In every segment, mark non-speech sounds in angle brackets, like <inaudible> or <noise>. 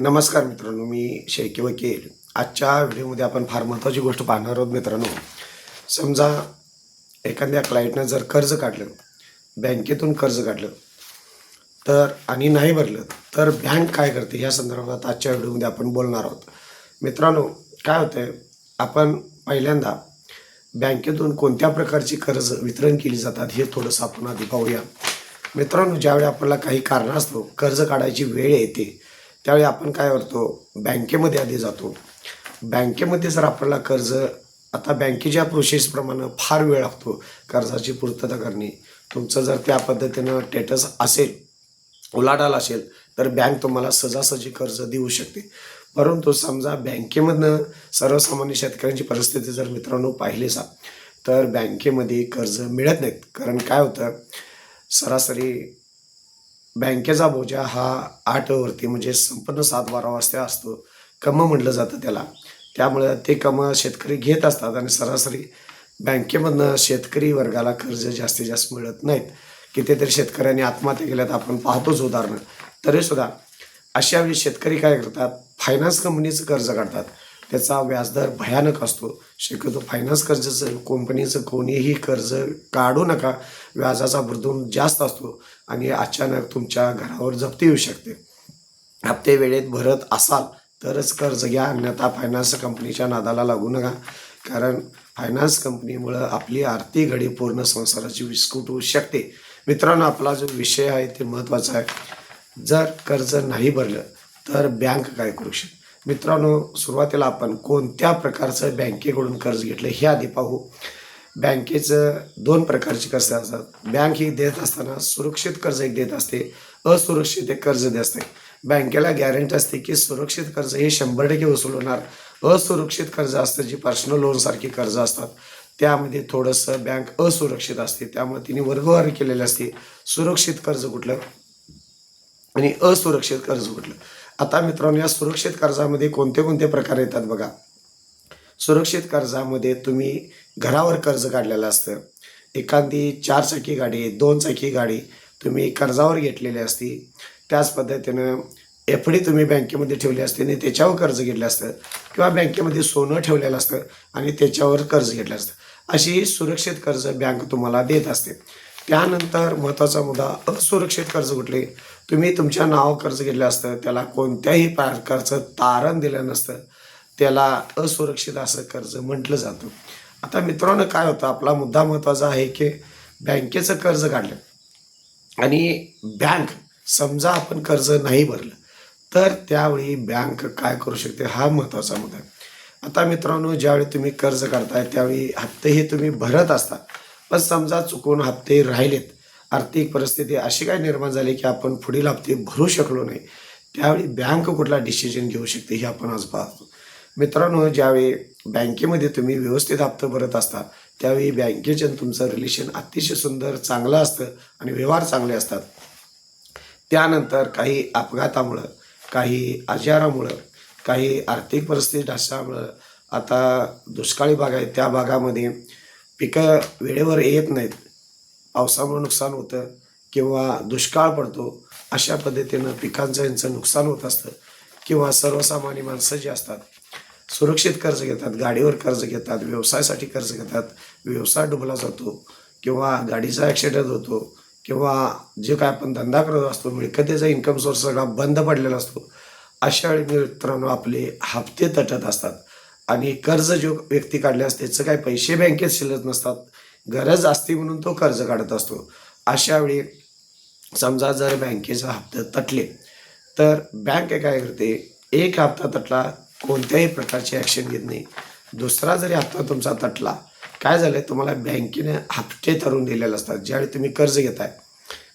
नमस्कार मित्रांनो मी शेळके वकील. आजच्या व्हिडिओमध्ये आपण फार महत्त्वाची गोष्ट पाहणार आहोत मित्रांनो. समजा एखाद्या क्लायंटनं जर कर्ज काढलं बँकेतून कर्ज काढलं तर आणि नाही भरलं तर बँक काय करते? ह्या संदर्भात आजच्या व्हिडिओमध्ये आपण बोलणार आहोत. मित्रांनो काय होतं आहे आपण पहिल्यांदा बँकेतून कोणत्या प्रकारची कर्ज वितरण केली जातात हे थोडंसं आपण आधी पाहूया. मित्रांनो ज्यावेळी आपल्याला काही कारणास्तव कर्ज काढायची वेळ येते त्यावेळी आपण काय करतो? बँकेमध्ये आधी जातो. बँकेमध्ये जर आपल्याला कर्ज आता बँकेच्या प्रोसेसप्रमाणे फार वेळ लागतो कर्जाची पूर्तता करणे. तुमचं जर त्या पद्धतीनं टेटस असेल उलाढाल असेल तर बँक तुम्हाला सजासजी कर्ज देऊ शकते. परंतु समजा बँकेमधनं सर्वसामान्य शेतकऱ्यांची परिस्थिती जर मित्रांनो पाहिली तर बँकेमध्ये कर्ज मिळत नाहीत. कारण काय होतं? सरासरी बँकेचा बोजा हा आठवरती म्हणजे संपन्न सात बारा वाजता असतो. कम म्हटलं जातं त्याला. त्यामुळं ते कम शेतकरी घेत असतात आणि सरासरी बँकेमधनं शेतकरी वर्गाला कर्ज जास्तीत जास्त मिळत नाहीत. कितीतरी शेतकऱ्यांनी आत्महत्या केल्यात आपण पाहतोच उदाहरणं. तरीसुद्धा अशा वेळी शेतकरी काय करतात? फायनान्स कंपनीचं कर्ज काढतात. त्याचा व्याजदर भयानक असतो. शक्यतो फायनान्स कर्जाचं कंपनीचं कोणीही कर्ज काढू नका. व्याजाचा बुर्दून जास्त असतो आणि अचानक तुमच्या घरावर जप्ती येऊ शकते. हप्ते वेळेत भरत असाल तरच कर्ज घ्या. अन्यथा फायनान्स कंपनीच्या नादाला लागू नका. कारण फायनान्स कंपनीमुळं आपली आर्थिक घडी पूर्ण संसाराची विस्कूट होऊ शकते. मित्रांनो आपला जो विषय आहे ते महत्त्वाचा आहे. जर कर्ज नाही भरलं तर बँक काय करू शकते? मित्रांनो सुरुवातीला आपण कोणत्या प्रकारचं बँकेकडून कर्ज घेतलं हे आधी पाहू. बँकेचं दोन प्रकारचे कर्ज असतात. बँक ही देत असताना सुरक्षित कर्ज एक देत असते असुरक्षित एक कर्ज देत असते. बँकेला गॅरंटी असते की सुरक्षित कर्ज हे शंभर टक्के वसूल होणार. असुरक्षित कर्ज असतं जी पर्सनल लोनसारखी कर्ज असतात. त्यामध्ये थोडंसं बँक असुरक्षित असते. त्यामुळे तिने वर्गवारी केलेली असते. सुरक्षित कर्ज कुठलं? आणि असुरक्षित कर्ज कुठलं? आता मित्रांनो या सुरक्षित कर्जामध्ये कोणते कोणते प्रकार येतात बघा. सुरक्षित कर्जामध्ये तुम्ही घरावर कर्ज काढलेलं असतं. एखादी चार चाकी गाडी दोन चाकी गाडी तुम्ही कर्जावर घेतलेली असती. त्याच पद्धतीनं एफ डी तुम्ही बँकेमध्ये ठेवली असते आणि त्याच्यावर कर्ज घेतलं असतं. किंवा बँकेमध्ये सोनं ठेवलेलं असतं आणि त्याच्यावर कर्ज घेतलं असतं. अशी सुरक्षित कर्ज बँक तुम्हाला देत असते. त्यानंतर महत्त्वाचा मुद्दा असुरक्षित कर्ज कुठले? तुम्ही तुमच्या नाव कर्ज घेतलं असतं त्याला कोणत्याही प्रकारचं तारण दिलं नसतं त्याला असुरक्षित असं कर्ज म्हटलं जातं. आता मित्रांनो काय होतं? आपला मुद्दा महत्त्वाचा आहे की बँकेचं कर्ज काढलं आणि बँक समजा आपण कर्ज नाही भरलं तर त्यावेळी बँक काय करू शकते? हा महत्त्वाचा मुद्दा आता मित्रांनो ज्यावेळी तुम्ही कर्ज काढताय त्यावेळी हप्ते हे तुम्ही भरत असता. पण समजा चुकून हप्ते राहिलेत आर्थिक परिस्थिती अशी काय निर्माण झाली की आपण पुढील हप्ते भरू शकलो नाही. त्यावेळी बँक कुठला डिसिजन घेऊ शकते हे आपण आज पाहतो. मित्रांनो ज्यावेळी बँकेमध्ये तुम्ही व्यवस्थित हप्ते भरत असता त्यावेळी बँकेचे तुमचं रिलेशन अतिशय सुंदर चांगलं असतं आणि व्यवहार चांगले असतात. त्यानंतर काही अपघातामुळं काही आजारामुळं काही आर्थिक परिस्थिती ढासामुळं आता दुष्काळी भाग आहे त्या भागामध्ये पिकं वेळेवर येत नाहीत. पावसामुळे नुकसान होतं किंवा दुष्काळ पडतो अशा पद्धतीनं पिकांचं यांचं नुकसान होत असतं किंवा सर्वसामान्य माणसं जी असतात सुरक्षित कर्ज घेतात गाडीवर कर्ज घेतात व्यवसायासाठी कर्ज घेतात व्यवसाय डुबला जातो किंवा गाडीचा ॲक्सिडेंट होतो किंवा जे काय आपण धंदा करत असतो मिळकतीचा इन्कम सोर्स सगळा बंद पडलेला असतो अशा वेळी मित्रांनो आपले हप्ते तटत असतात. आणि कर्ज जो व्यक्ती काढल्यास त्याचं काही पैसे बँकेत शिल्लक नसतात. गरज असते म्हणून तो कर्ज काढत असतो. अशा वेळी समजा जर बँकेचा हप्ता तटले तर बँक काय करते? एक हप्ता तटला कोणत्याही प्रकारची ॲक्शन घेत नाही. दुसरा जरी हप्ता तुमचा तटला काय झालं तुम्हाला बँकेने हप्ते तरून दिलेले असतात ज्यावेळी तुम्ही कर्ज घेताय.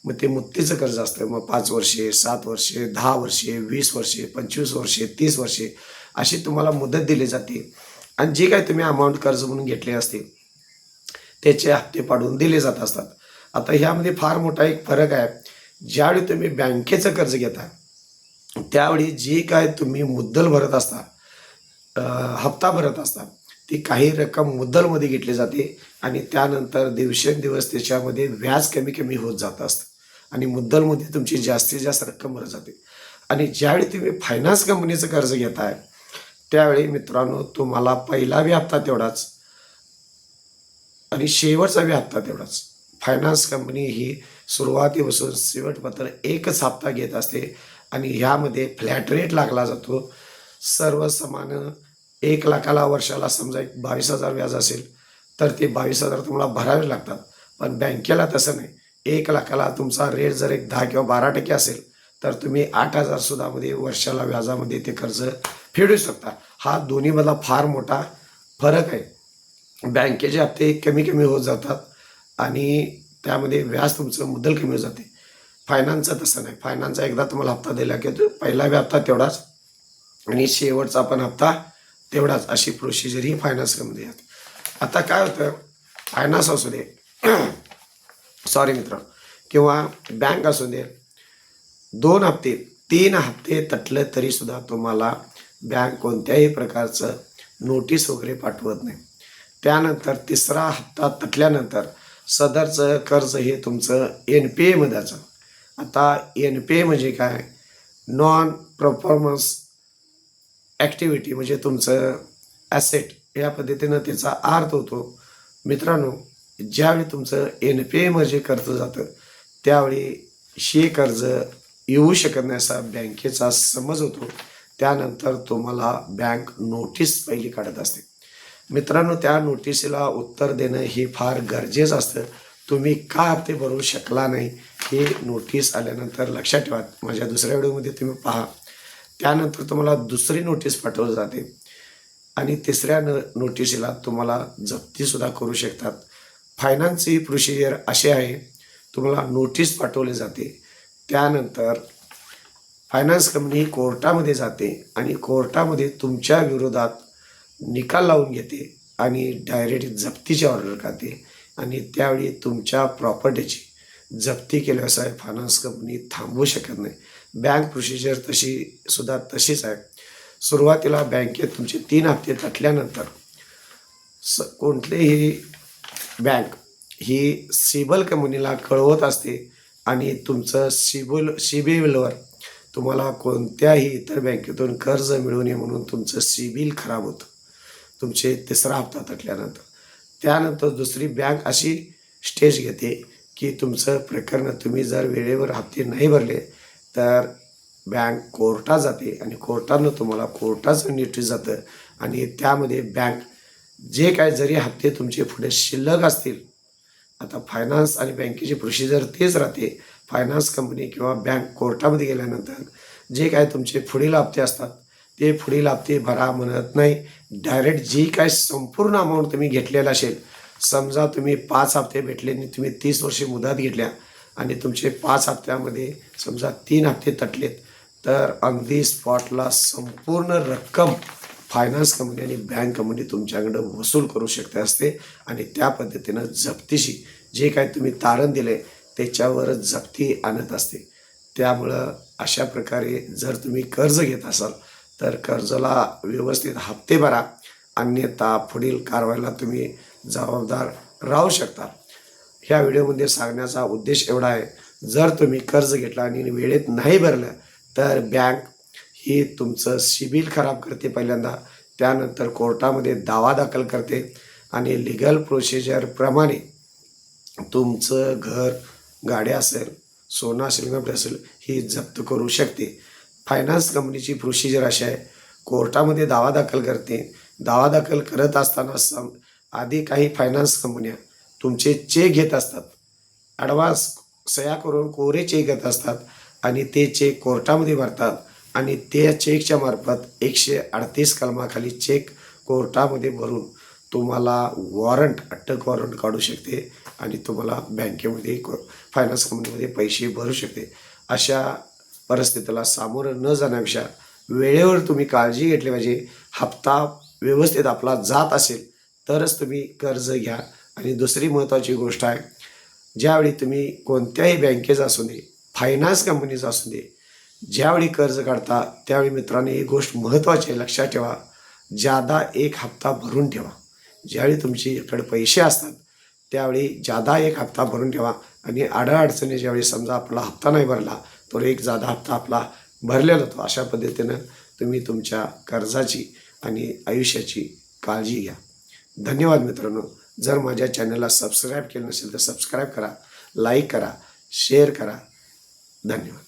मग ते मुक्तीचं कर्ज असतं. मग पाच वर्षे सात वर्षे दहा वर्षे वीस वर्षे पंचवीस वर्षे तीस वर्षे अशी तुम्हाला मुदत दिली जाते. आणि जे काय तुम्ही अमाऊंट कर्ज म्हणून घेतले असते त्याचे हप्ते पाडून दिले जात असतात. आता ह्यामध्ये फार मोठा एक फरक आहे. ज्यावेळी तुम्ही बँकेचं कर्ज घेता त्यावेळी जी काय तुम्ही मुद्दल भरत असता हप्ता भरत असता ती काही रक्कम मुद्दलमध्ये घेतली जाते आणि त्यानंतर दिवसेंदिवस त्याच्यामध्ये व्याज कमी कमी होत जात असतं. आणि मुद्दलमध्ये तुमची जास्तीत जास्त रक्कम भरत जाते. आणि ज्यावेळी तुम्ही फायनान्स कंपनीचं कर्ज घेताय त्यावेळी मित्रांनो तुम्हाला पहिला बी हप्ता तेवढाच आणि शेवटचा बी हप्ता तेवढाच. फायनान्स कंपनी ही सुरुवातीपासून शेवटपत्र एकच हप्ता घेत असते आणि ह्यामध्ये फ्लॅट रेट लागला जातो. सर्व समान एक लाखाला वर्षाला समजा एक बावीस हजार व्याज असेल तर ते बावीस हजार तुम्हाला भरावे लागतात. पण बँकेला तसं नाही. एक लाखाला तुमचा रेट जर एक दहा किंवा बारा टक्के असेल तर तुम्ही आठ हजार सुद्धामध्ये वर्षाला व्याजामध्ये ते कर्ज फेडू शकता. हा दोन्हीमधला फार मोठा फरक आहे. बँकेचे हप्ते कमी कमी होत जातात आणि त्यामध्ये व्याज तुमचं मुद्दल कमी होत जाते. फायनान्सचं तसं नाही. फायनान्सचा एकदा तुम्हाला हप्ता दिला की तो पहिला बी हप्ता तेवढाच आणि शेवटचा पण हप्ता तेवढाच. अशी प्रोसिजर ही फायनान्स कंपनी आहे आता काय होतं? फायनान्स असू दे. <clears throat> सॉरी मित्र. किंवा बँक असू दे. दोन हप्ते तीन हप्ते तटले तरीसुद्धा तुम्हाला बँक कोणत्याही प्रकारचं नोटीस वगैरे पाठवत नाही. त्यानंतर तिसरा हप्ता तटल्यानंतर सदरचं कर्ज हे तुमचं एन पी एमध्येचं आता एन पी ए म्हणजे काय? नॉन परफॉर्मन्स ॲक्टिव्हिटी म्हणजे तुमचं ॲसेट या पद्धतीनं त्याचा अर्थ होतो मित्रांनो ज्यावेळी तुमचं एन पी एमध्ये कर्ज जातं त्यावेळी शे कर्ज येऊ शकत नाही असा बँकेचा समज होतो. त्यानंतर तुम्हाला बँक नोटीस पहिली काढत असते. मित्रांनो त्या नोटिसीला उत्तर देणं हे फार गरजेचं असतं. तुम्ही का हप्ते भरू शकला नाही हे नोटीस आल्यानंतर लक्षात ठेवा. माझ्या दुसऱ्या व्हिडिओमध्ये तुम्ही पहा. त्यानंतर तुम्हाला दुसरी नोटीस पाठवली जाते. आणि तिसऱ्या न नोटिसीला तुम्हाला जप्तीसुद्धा करू शकतात. फायनान्सची प्रोसिजर अशी आहे. तुम्हाला नोटीस पाठवली जाते. त्यानंतर फायनान्स कंपनी कोर्टामध्ये जाते आणि कोर्टामध्ये तुमच्या विरोधात निकाल लावून घेते आणि डायरेक्ट जप्तीची ऑर्डर करते आणि त्यावेळी तुमच्या प्रॉपर्टीची जप्ती केल्याशिवाय फायनान्स कंपनी थांबवू शकत नाही. बँक प्रोसिजर तशी सुद्धा तशीच आहे. सुरुवातीला बँकेत तुमचे तीन हप्ते तटल्यानंतर स कोणतेही बँक ही सिबल कंपनीला कळवत असते आणि तुमचं सिबिल सिबिलवर तुम्हाला कोणत्याही इतर बँकेतून कर्ज मिळू नये म्हणून तुमचं सिबिल खराब होतं. तुमचे तिसरा हप्ता थकल्यानंतर त्यानंतर दुसरी बँक अशी स्टेज घेते की तुमचं प्रकरण तुम्ही जर वेळेवर हप्ते नाही भरले तर बँक कोर्टात जाते आणि कोर्टानं तुम्हाला कोर्टाचं नोटीस जातं आणि त्यामध्ये बँक जे काय जरी हप्ते तुमचे पुढे शिल्लक असतील आता फायनान्स आणि बँकेची प्रोसिजर तेच राहते. फायनान्स कंपनी किंवा बँक कोर्टामध्ये गेल्यानंतर जे काय तुमचे पुढील हप्ते असतात ते पुढील हप्ते भरा म्हणत नाही. डायरेक्ट जी काय संपूर्ण अमाऊंट तुम्ही घेतलेला असेल समजा तुम्ही पाच हप्ते भेटले आणि तुम्ही तीस वर्षे मुदत घेतल्या आणि तुमचे पाच हप्त्यामध्ये समजा तीन हप्ते तटलेत तर अगदी स्पॉटला संपूर्ण रक्कम फायनान्स कंपनी आणि बँक कंपनी तुमच्याकडं वसूल करू शकते असते आणि त्या पद्धतीनं जप्तीशी जे काय तुम्ही तारण दिले त्याच्यावर जप्ती आणत असते. त्यामुळं अशा प्रकारे जर तुम्ही कर्ज घेत असाल तर कर्जाला व्यवस्थित हप्ते भरा. अन्यथा पुढील कारवाईला तुम्ही जबाबदार राहू शकता. ह्या व्हिडिओमध्ये सांगण्याचा उद्देश एवढा आहे जर तुम्ही कर्ज घेतलं आणि वेळेत नाही भरलं तर बँक ही तुमचं सिबिल खराब करते पहिल्यांदा. त्यानंतर कोर्टामध्ये दावा दाखल करते. आणि लिगल प्रोसिजरप्रमाणे तुमचं घर गाड्या असेल सोनं असेल कपडे असेल ही जप्त करू शकते. फायनान्स कंपनीची प्रोसिजर अशी आहे कोर्टामध्ये दावा दाखल करते. दावा दाखल करत असताना सम आधी काही फायनान्स कंपन्या तुमचे चेक घेत असतात. ॲडव्हान्स सह्या करून कोरे चेक घेत असतात आणि ते चेक कोर्टामध्ये भरतात आणि त्या चेकच्या मार्फत एकशे अडतीस कलमाखाली चेक कोर्टामध्ये भरून तुम्हाला वॉरंट अटक वॉरंट काढू शकते आणि तुम्हाला बँकेमध्ये को फायनान्स कंपनीमध्ये पैसे भरू शकते. अशा परिस्थितीला सामोरं न जाण्यापेक्षा वेळेवर तुम्ही काळजी घेतली पाहिजे. हप्ता व्यवस्थित आपला जात असेल तरच तुम्ही कर्ज घ्या. आणि दुसरी महत्त्वाची गोष्ट आहे ज्यावेळी तुम्ही कोणत्याही बँकेचा असू दे फायनान्स कंपनीचा असू दे ज्यावेळी कर्ज काढता त्यावेळी मित्रांनो एक गोष्ट महत्त्वाची आहे. लक्षात ठेवा जादा एक हप्ता भरून ठेवा. ज्यावेळी तुमच्याकडे पैसे असतात त्यावेळी जादा एक हप्ता भरून ठेवा. आणि अडचणी ज्यावेळी समजा आपला हप्ता नाही भरला तर एक जादा हप्ता आपला भरलेला जातो अशा पद्धतीनं तुम्ही तुमच्या कर्जाची आणि आयुष्याची काळजी घ्या. धन्यवाद मित्रांनो. जर माझ्या चॅनलला सबस्क्राईब केलं नसेल तर सबस्क्राईब करा लाईक करा शेअर करा. धन्यवाद.